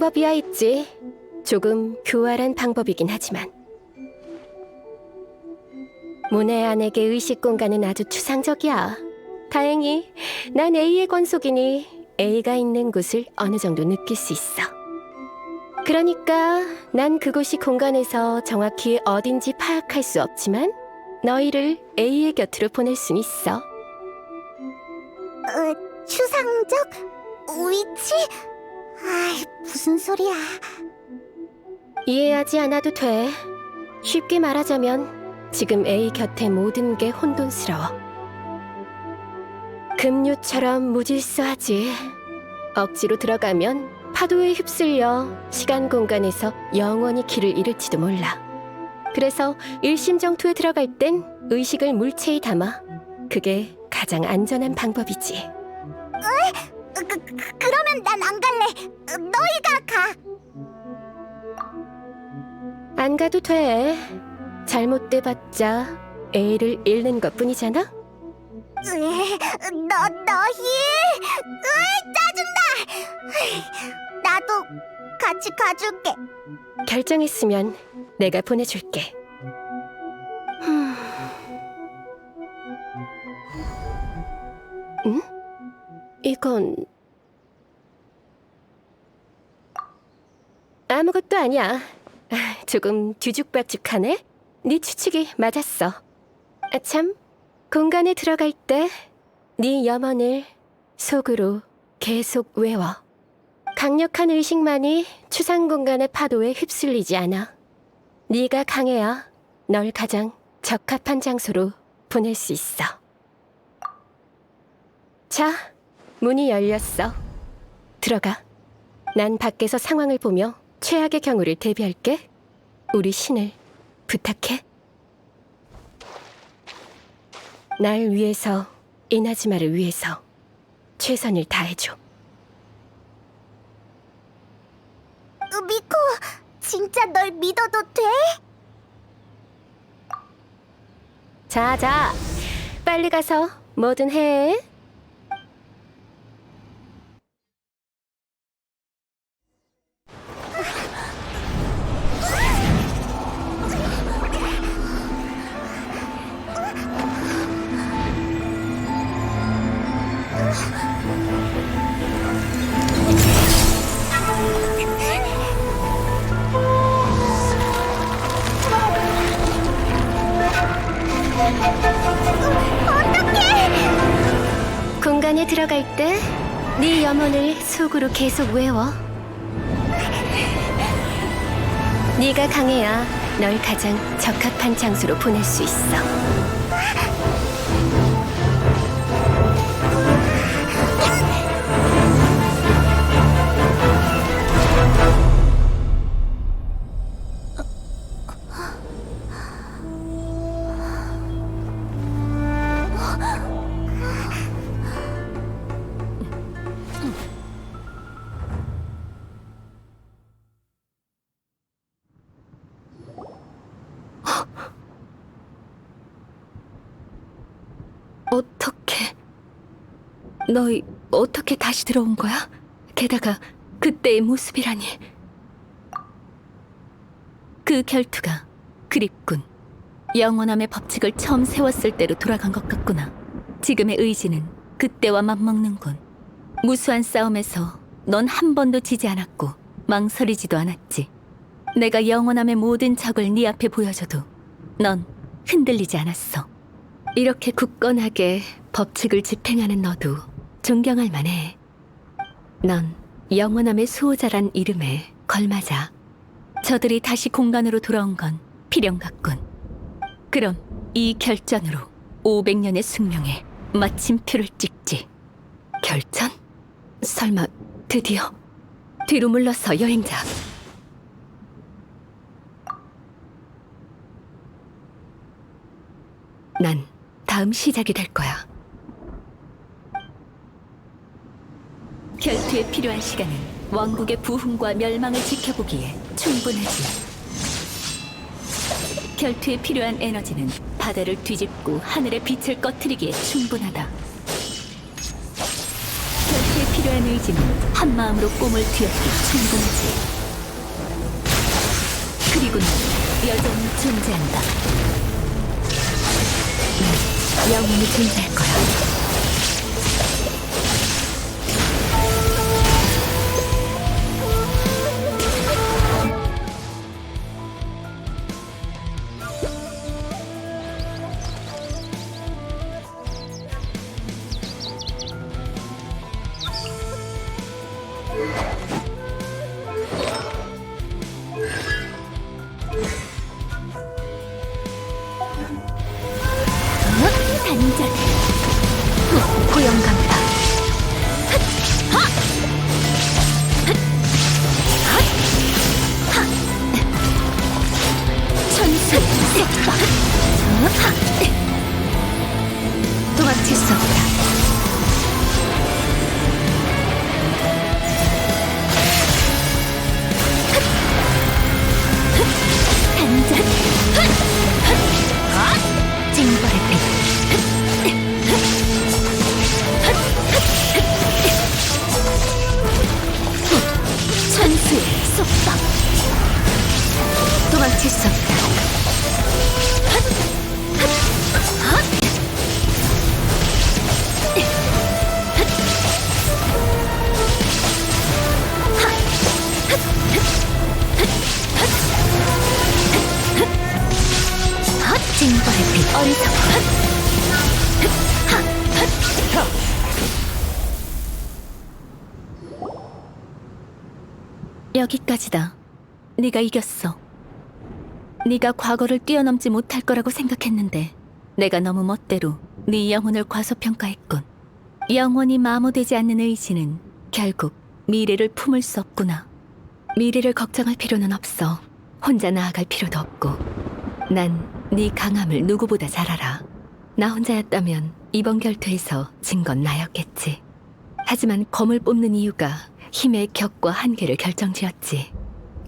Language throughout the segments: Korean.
방법이야 있지. 조금 교활한 방법이긴 하지만. 모네 안에게 의식 공간은 아주 추상적이야. 다행히 난 A의 권속이니 A가 있는 곳을 어느 정도 느낄 수 있어. 그러니까 난 그곳이 공간에서 정확히 어딘지 파악할 수 없지만 너희를 A의 곁으로 보낼 순 있어. 어, 추상적 위치? 아, 무슨 소리야? 이해하지 않아도 돼. 쉽게 말하자면 지금 A 곁의 모든 게 혼돈스러워. 급류처럼 무질서하지. 억지로 들어가면 파도에 휩쓸려 시간 공간에서 영원히 길을 잃을지도 몰라. 그래서 일심정토에 들어갈 땐 의식을 물체에 담아. 그게 가장 안전한 방법이지. 그, 그, 그러면 난 안 갈래. 어, 너희가 가. 안 가도 돼. 잘못돼봤자 A를 잃는 것 뿐이잖아? 으에, 너 너희. 으, 짜증나. 나도 같이 가줄게. 결정했으면 내가 보내줄게. 이건 아무것도 아니야. 아, 조금 뒤죽박죽하네. 네 추측이 맞았어. 아, 참, 공간에 들어갈 때 네 염원을 속으로 계속 외워. 강력한 의식만이 추상 공간의 파도에 휩쓸리지 않아. 네가 강해야 널 가장 적합한 장소로 보낼 수 있어. 자, 문이 열렸어. 들어가. 난 밖에서 상황을 보며 최악의 경우를 대비할게. 우리 신을 부탁해. 날 위해서, 이나즈마를 위해서 최선을 다해줘. 으, 미코, 진짜 널 믿어도 돼? 자, 자, 빨리 가서 뭐든 해. 공간에 들어갈 때 네 염원을 속으로 계속 외워. 네가 강해야 널 가장 적합한 장소로 보낼 수 있어. 어떻게? 너희 어떻게 다시 들어온 거야? 게다가 그때의 모습이라니. 그 결투가 그립군. 영원함의 법칙을 처음 세웠을 때로 돌아간 것 같구나. 지금의 의지는 그때와 맞먹는군. 무수한 싸움에서 넌 한 번도 지지 않았고 망설이지도 않았지. 내가 영원함의 모든 적을 네 앞에 보여줘도 넌 흔들리지 않았어. 이렇게 굳건하게 법칙을 집행하는 너도 존경할 만해. 넌 영원함의 수호자란 이름에 걸맞아. 저들이 다시 공간으로 돌아온 건 필연 같군. 그럼 이 결전으로 500년의 숙명에 마침표를 찍지. 결전? 설마 드디어 뒤로 물러서 여행자. 난 다음 시작이 될 거야. 결투에 필요한 시간은 왕국의 부흥과 멸망을 지켜보기에 충분하지. 결투에 필요한 에너지는 바다를 뒤집고 하늘의 빛을 꺼트리기에 충분하다. 결투에 필요한 의지는 한 마음으로 꿈을 뒤엎기 충분하지. 그리고 난 여전히 존재한다. 난 영원히 존재할 거야. 여기까지다. 네가 이겼어. 네가 과거를 뛰어넘지 못할 거라고 생각했는데 내가 너무 멋대로 네 영혼을 과소평가했군. 영원히 마모되지 않는 의지는 결국 미래를 품을 수 없구나. 미래를 걱정할 필요는 없어. 혼자 나아갈 필요도 없고. 난 네 강함을 누구보다 잘 알아. 나 혼자였다면 이번 결투에서 진 건 나였겠지. 하지만 검을 뽑는 이유가 힘의 격과 한계를 결정지었지.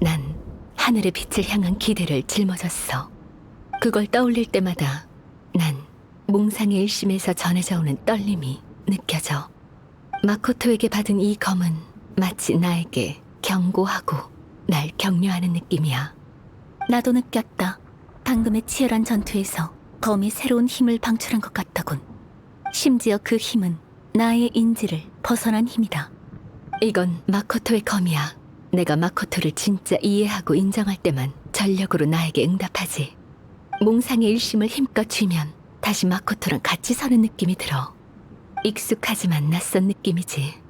난 하늘의 빛을 향한 기대를 짊어졌어. 그걸 떠올릴 때마다 난 몽상의 일심에서 전해져 오는 떨림이 느껴져. 마코토에게 받은 이 검은 마치 나에게 경고하고 날 격려하는 느낌이야. 나도 느꼈다. 방금의 치열한 전투에서 검이 새로운 힘을 방출한 것 같다군. 심지어 그 힘은 나의 인지를 벗어난 힘이다. 이건 마코토의 검이야. 내가 마코토를 진짜 이해하고 인정할 때만 전력으로 나에게 응답하지. 몽상의 일심을 힘껏 쥐면 다시 마코토랑 같이 서는 느낌이 들어. 익숙하지만 낯선 느낌이지.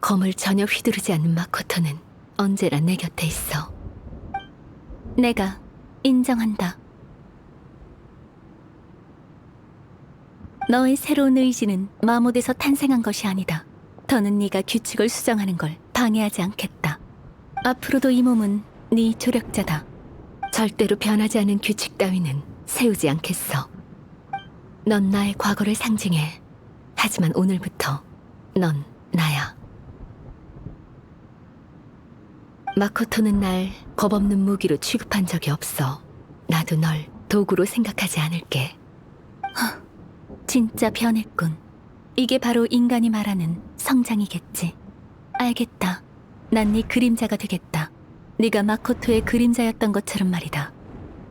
검을 전혀 휘두르지 않는 마코토는 언제나 내 곁에 있어. 내가 인정한다. 너의 새로운 의지는 마모돼서 탄생한 것이 아니다. 더는 네가 규칙을 수정하는 걸 방해하지 않겠다. 앞으로도 이 몸은 네 조력자다. 절대로 변하지 않은 규칙 따위는 세우지 않겠어. 넌 나의 과거를 상징해. 하지만 오늘부터 넌 나야. 마코토는 날 겁 없는 무기로 취급한 적이 없어. 나도 널 도구로 생각하지 않을게. 진짜 변했군. 이게 바로 인간이 말하는 성장이겠지. 알겠다. 난 네 그림자가 되겠다. 네가 마코토의 그림자였던 것처럼 말이다.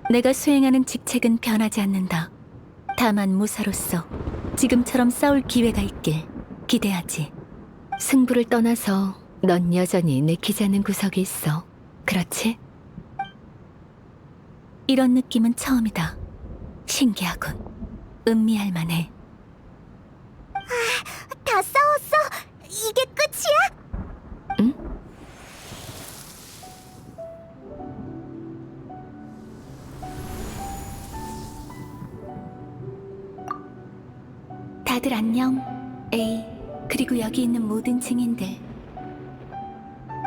내가 수행하는 직책은 변하지 않는다. 다만 무사로서 지금처럼 싸울 기회가 있길 기대하지. 승부를 떠나서 넌 여전히 내키지 않는 구석이 있어. 그렇지? 이런 느낌은 처음이다. 신기하군. 음미할 만해. 다 싸웠어? 이게 끝이야? 응? 다들 안녕. 에이, 그리고 여기 있는 모든 증인들.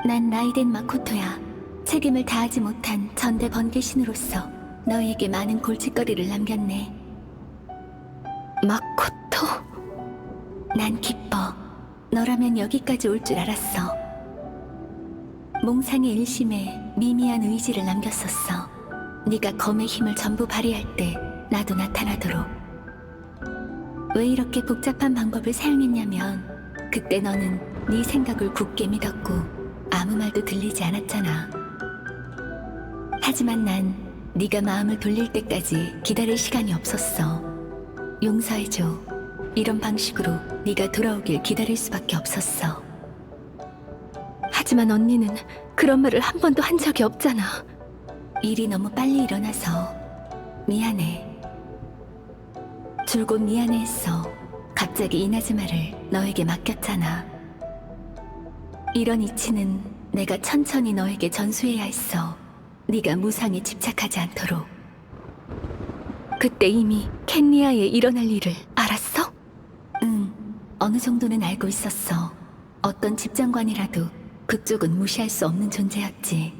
난 나이된 마코토야. 책임을 다하지 못한 전대 번개신으로서 너에게 많은 골칫거리를 남겼네. 마코토? 난 기뻐. 너라면 여기까지 올 줄 알았어. 몽상의 일심에 미미한 의지를 남겼었어. 네가 검의 힘을 전부 발휘할 때 나도 나타나도록. 왜 이렇게 복잡한 방법을 사용했냐면 그때 너는 네 생각을 굳게 믿었고 아무 말도 들리지 않았잖아. 하지만 난 네가 마음을 돌릴 때까지 기다릴 시간이 없었어. 용서해줘. 이런 방식으로 네가 돌아오길 기다릴 수밖에 없었어. 하지만 언니는 그런 말을 한 번도 한 적이 없잖아. 일이 너무 빨리 일어나서 미안해. 줄곧 미안해했어. 갑자기 이나즈마를 너에게 맡겼잖아. 이런 이치는 내가 천천히 너에게 전수해야 했어. 네가 무상에 집착하지 않도록. 그때 이미 켄리아에 일어날 일을 알았어? 응, 어느 정도는 알고 있었어. 어떤 집장관이라도 그쪽은 무시할 수 없는 존재였지.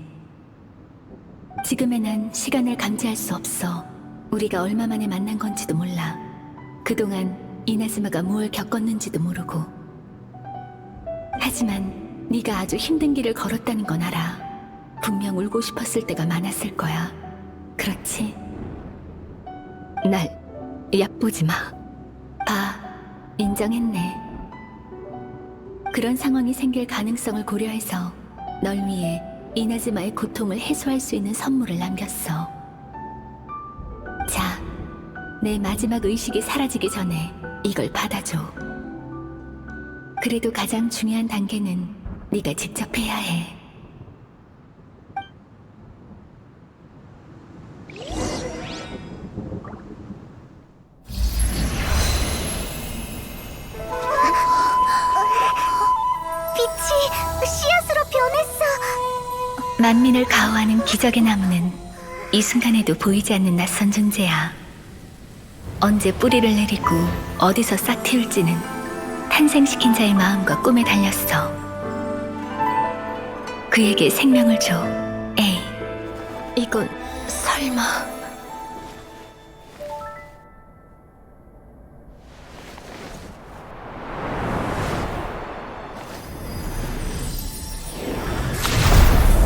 지금의 난 시간을 감지할 수 없어. 우리가 얼마 만에 만난 건지도 몰라. 그동안 이나즈마가 뭘 겪었는지도 모르고. 하지만 네가 아주 힘든 길을 걸었다는 건 알아. 분명 울고 싶었을 때가 많았을 거야. 그렇지? 날 얕보지 마. 아, 인정했네. 그런 상황이 생길 가능성을 고려해서 널 위해 이나즈마의 고통을 해소할 수 있는 선물을 남겼어. 자, 내 마지막 의식이 사라지기 전에 이걸 받아줘. 그래도 가장 중요한 단계는 네가 직접 해야 해. 만민을 가호하는 기적의 나무는 이 순간에도 보이지 않는 낯선 존재야. 언제 뿌리를 내리고 어디서 싹 틔울지는 탄생시킨 자의 마음과 꿈에 달렸어. 그에게 생명을 줘. 에이, 이건 설마.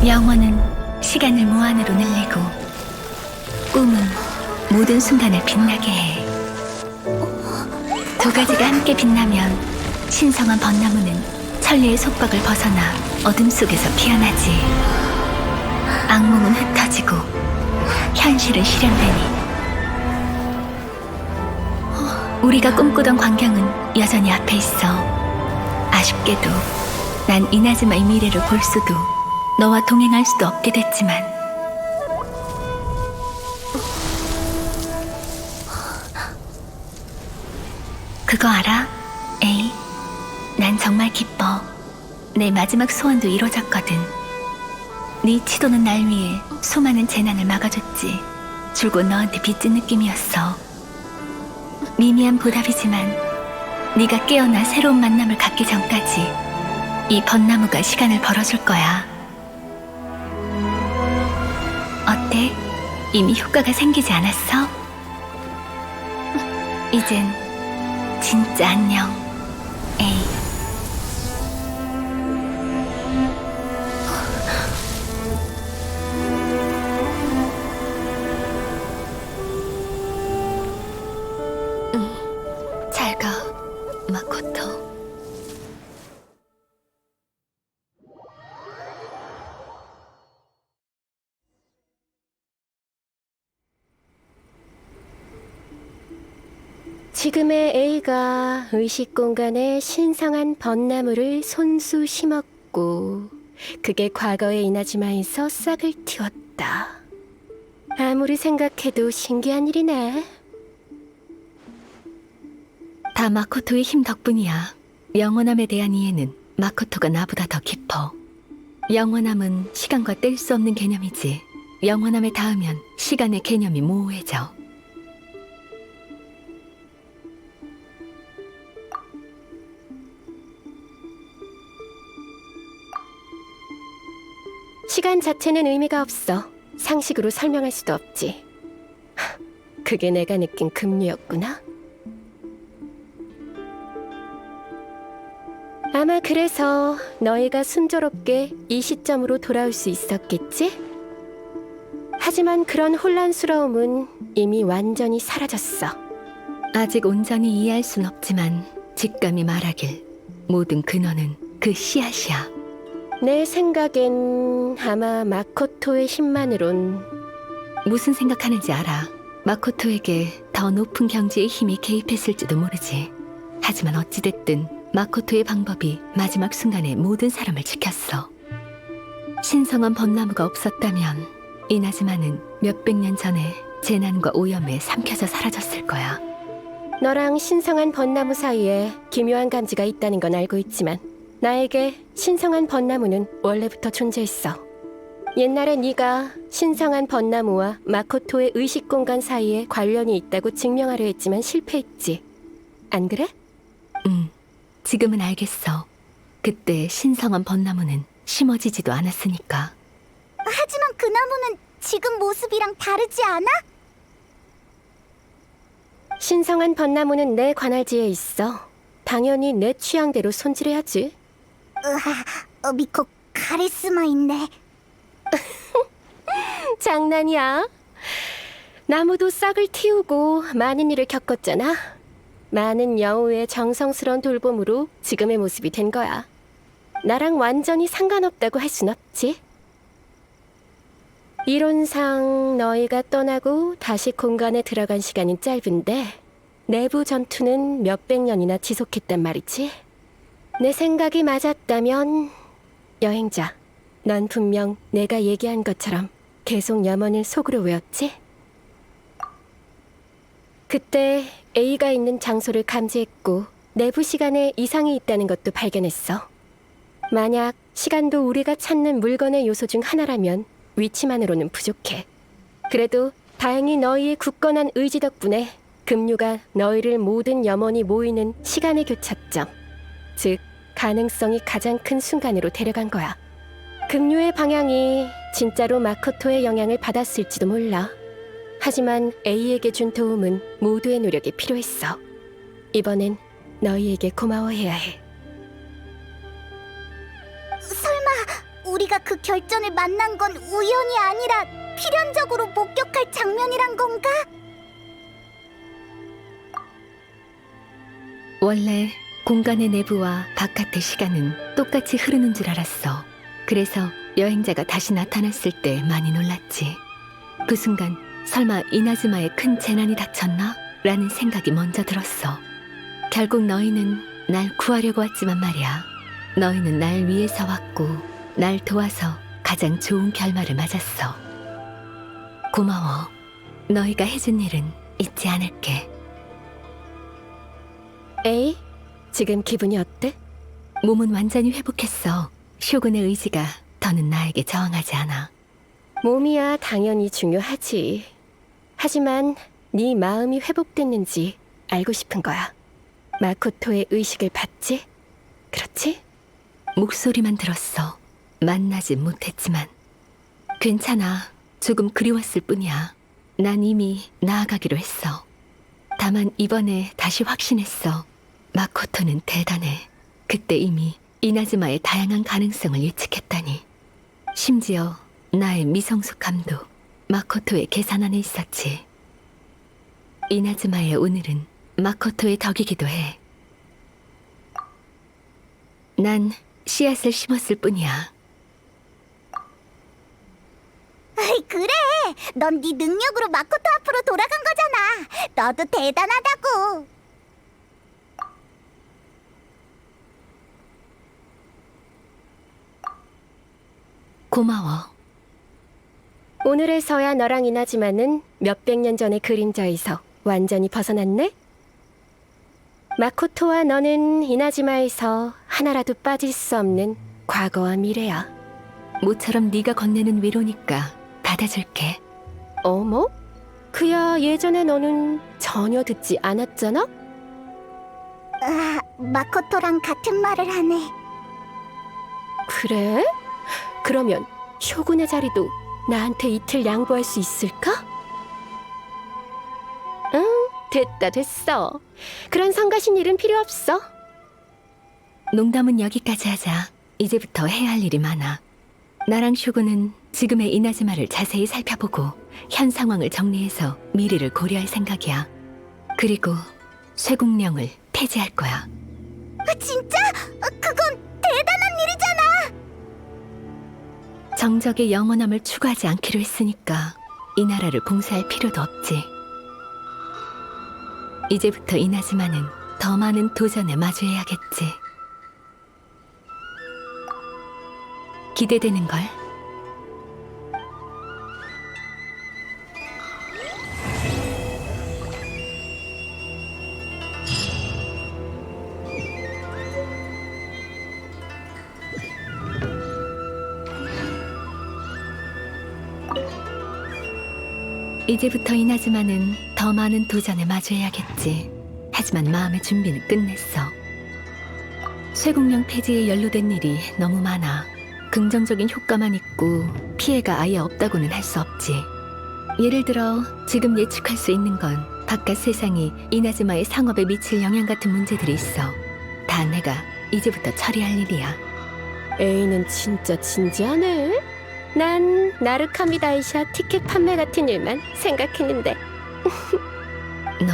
영원은 시간을 무한으로 늘리고 꿈은 모든 순간을 빛나게 해. 두 가지가 함께 빛나면 신성한 벚나무는 천리의 속박을 벗어나 어둠 속에서 피어나지. 악몽은 흩어지고 현실은 실현되니 우리가 꿈꾸던 광경은 여전히 앞에 있어. 아쉽게도 난 이나즈마의 미래를 볼 수도 너와 동행할 수도 없게 됐지만 그거 알아? 에이, 난 정말 기뻐. 내 마지막 소원도 이루어졌거든. 네 치도는 날 위해 수많은 재난을 막아줬지. 줄곧 너한테 빚진 느낌이었어. 미미한 보답이지만 네가 깨어나 새로운 만남을 갖기 전까지 이 벚나무가 시간을 벌어줄 거야. 이미 효과가 생기지 않았어? 이젠 진짜 안녕. 에이. 지금의 A가 의식 공간에 신성한 벚나무를 손수 심었고 그게 과거의 이나즈마에서 싹을 틔웠다. 아무리 생각해도 신기한 일이네. 다 마코토의 힘 덕분이야. 영원함에 대한 이해는 마코토가 나보다 더 깊어. 영원함은 시간과 뗄 수 없는 개념이지. 영원함에 닿으면 시간의 개념이 모호해져. 시간 자체는 의미가 없어. 상식으로 설명할 수도 없지. 하, 그게 내가 느낀 급류였구나. 아마 그래서 너희가 순조롭게 이 시점으로 돌아올 수 있었겠지? 하지만 그런 혼란스러움은 이미 완전히 사라졌어. 아직 온전히 이해할 순 없지만 직감이 말하길 모든 근원은 그 씨앗이야. 내 생각엔 아마 마코토의 힘만으론 무슨 생각하는지 알아. 마코토에게 더 높은 경지의 힘이 개입했을지도 모르지. 하지만 어찌됐든 마코토의 방법이 마지막 순간에 모든 사람을 지켰어. 신성한 벚나무가 없었다면 이나즈마는 몇백 년 전에 재난과 오염에 삼켜져 사라졌을 거야. 너랑 신성한 벚나무 사이에 기묘한 감지가 있다는 건 알고 있지만 나에게 신성한 벚나무는 원래부터 존재했어. 옛날에 네가 신성한 벚나무와 마코토의 의식 공간 사이에 관련이 있다고 증명하려 했지만 실패했지. 안 그래? 응, 지금은 알겠어. 그때 신성한 벚나무는 심어지지도 않았으니까. 하지만 그 나무는 지금 모습이랑 다르지 않아? 신성한 벚나무는 내 관할지에 있어. 당연히 내 취향대로 손질해야지. 으아, 어, 미코 카리스마 있네. 장난이야. 나무도 싹을 틔우고 많은 일을 겪었잖아. 많은 여우의 정성스러운 돌봄으로 지금의 모습이 된 거야. 나랑 완전히 상관없다고 할 순 없지. 이론상 너희가 떠나고 다시 공간에 들어간 시간은 짧은데 내부 전투는 몇백 년이나 지속했단 말이지. 내 생각이 맞았다면 여행자, 넌 분명 내가 얘기한 것처럼 계속 염원을 속으로 외웠지? 그때 A가 있는 장소를 감지했고 내부 시간에 이상이 있다는 것도 발견했어. 만약 시간도 우리가 찾는 물건의 요소 중 하나라면 위치만으로는 부족해. 그래도 다행히 너희의 굳건한 의지 덕분에 급류가 너희를 모든 염원이 모이는 시간의 교차점, 즉 가능성이 가장 큰 순간으로 데려간 거야. 급류의 방향이 진짜로 마코토의 영향을 받았을지도 몰라. 하지만 A에게 준 도움은 모두의 노력이 필요했어. 이번엔 너희에게 고마워해야 해. 설마 우리가 그 결전을 만난 건 우연이 아니라 필연적으로 목격할 장면이란 건가? 원래 공간의 내부와 바깥의 시간은 똑같이 흐르는 줄 알았어. 그래서 여행자가 다시 나타났을 때 많이 놀랐지. 그 순간 설마 이나즈마에 큰 재난이 닥쳤나? 라는 생각이 먼저 들었어. 결국 너희는 날 구하려고 왔지만 말이야. 너희는 날 위해서 왔고 날 도와서 가장 좋은 결말을 맞았어. 고마워. 너희가 해준 일은 잊지 않을게. A, 지금 기분이 어때? 몸은 완전히 회복했어. 쇼군의 의지가 더는 나에게 저항하지 않아. 몸이야 당연히 중요하지. 하지만 네 마음이 회복됐는지 알고 싶은 거야. 마코토의 의식을 받지? 그렇지? 목소리만 들었어. 만나진 못했지만. 괜찮아. 조금 그리웠을 뿐이야. 난 이미 나아가기로 했어. 다만 이번에 다시 확신했어. 마코토는 대단해. 그때 이미 이나즈마의 다양한 가능성을 예측했다니. 심지어 나의 미성숙함도 마코토의 계산 안에 있었지. 이나즈마의 오늘은 마코토의 덕이기도 해. 난 씨앗을 심었을 뿐이야. 그래. 넌 네 능력으로 마코토 앞으로 돌아간 거잖아. 너도 대단하다고. 고마워. 오늘에서야 너랑 이나지만은 몇백 년 전의 그림자에서 완전히 벗어났네? 마코토와 너는 이나지마에서 하나라도 빠질 수 없는 과거와 미래야. 모처럼 네가 건네는 위로니까 받아줄게. 어머? 그야 예전에 너는 전혀 듣지 않았잖아? 아, 마코토랑 같은 말을 하네. 그래? 그러면 쇼군의 자리도 나한테 이틀 양보할 수 있을까? 응, 됐다 됐어. 그런 성가신 일은 필요 없어. 농담은 여기까지 하자. 이제부터 해야 할 일이 많아. 나랑 쇼군은 지금의 이나즈마를 자세히 살펴보고 현 상황을 정리해서 미래를 고려할 생각이야. 그리고 쇠국령을 폐지할 거야. 아, 진짜? 어, 그건 정적의 영원함을 추구하지 않기로 했으니까 이 나라를 봉사할 필요도 없지. 이제부터 이나즈마는 더 많은 도전에 마주해야겠지. 기대되는 걸. 이제부터 이나즈마는 더 많은 도전에 마주해야겠지. 하지만 마음의 준비는 끝냈어. 쇠국령 폐지에 연루된 일이 너무 많아. 긍정적인 효과만 있고 피해가 아예 없다고는 할 수 없지. 예를 들어 지금 예측할 수 있는 건 바깥 세상이 이나즈마의 상업에 미칠 영향 같은 문제들이 있어. 다 내가 이제부터 처리할 일이야. A는 진짜 진지하네. 난 나르카미 다이샤 티켓 판매 같은 일만 생각했는데 너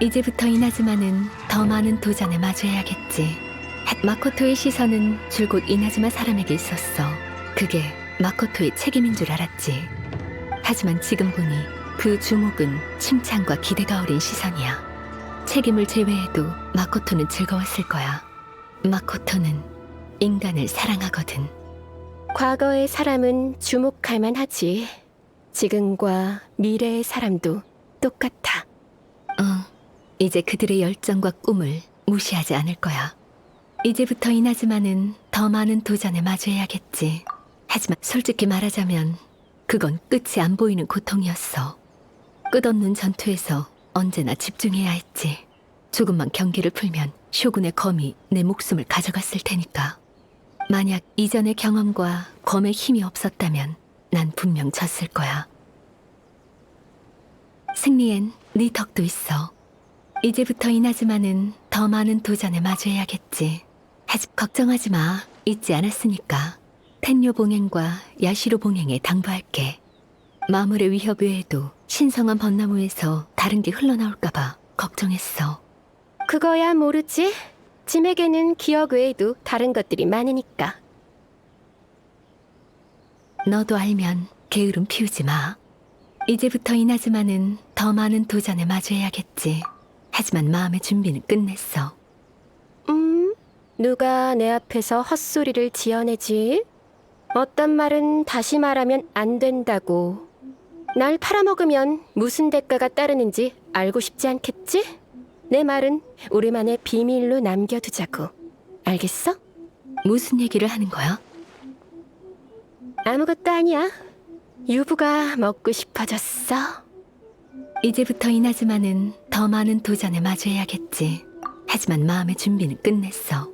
이제부터 이나즈마는 더 많은 도전에 마주해야겠지. 마코토의 시선은 줄곧 이나즈마 사람에게 있었어. 그게 마코토의 책임인 줄 알았지. 하지만 지금 보니 그 주목은 칭찬과 기대가 어린 시선이야. 책임을 제외해도 마코토는 즐거웠을 거야. 마코토는 인간을 사랑하거든. 과거의 사람은 주목할 만하지. 지금과 미래의 사람도 똑같아. 어, 이제 그들의 열정과 꿈을 무시하지 않을 거야. 이제부터 이나즈마는 더 많은 도전에 마주해야겠지. 하지만 솔직히 말하자면 그건 끝이 안 보이는 고통이었어. 끝없는 전투에서 언제나 집중해야 했지. 조금만 경계를 풀면 쇼군의 검이 내 목숨을 가져갔을 테니까. 만약 이전의 경험과 검의 힘이 없었다면 난 분명 졌을 거야. 승리엔 네 덕도 있어. 이제부터 이나즈마는 더 많은 도전에 마주해야겠지. 아직 걱정하지 마. 잊지 않았으니까. 텐요 봉행과 야시로 봉행에 당부할게. 마물의 위협 외에도 신성한 벚나무에서 다른 게 흘러나올까봐 걱정했어. 그거야 모르지. 짐에게는 기억 외에도 다른 것들이 많으니까. 너도 알면 게으름 피우지 마. 이제부터 이나즈마는 더 많은 도전에 마주해야겠지. 하지만 마음의 준비는 끝냈어. 음, 누가 내 앞에서 헛소리를 지어내지? 어떤 말은 다시 말하면 안 된다고. 날 팔아먹으면 무슨 대가가 따르는지 알고 싶지 않겠지? 내 말은 우리만의 비밀로 남겨두자고. 알겠어? 무슨 얘기를 하는 거야? 아무것도 아니야. 유부가 먹고 싶어졌어. 이제부터 이나즈마는 더 많은 도전에 마주해야겠지. 하지만 마음의 준비는 끝냈어.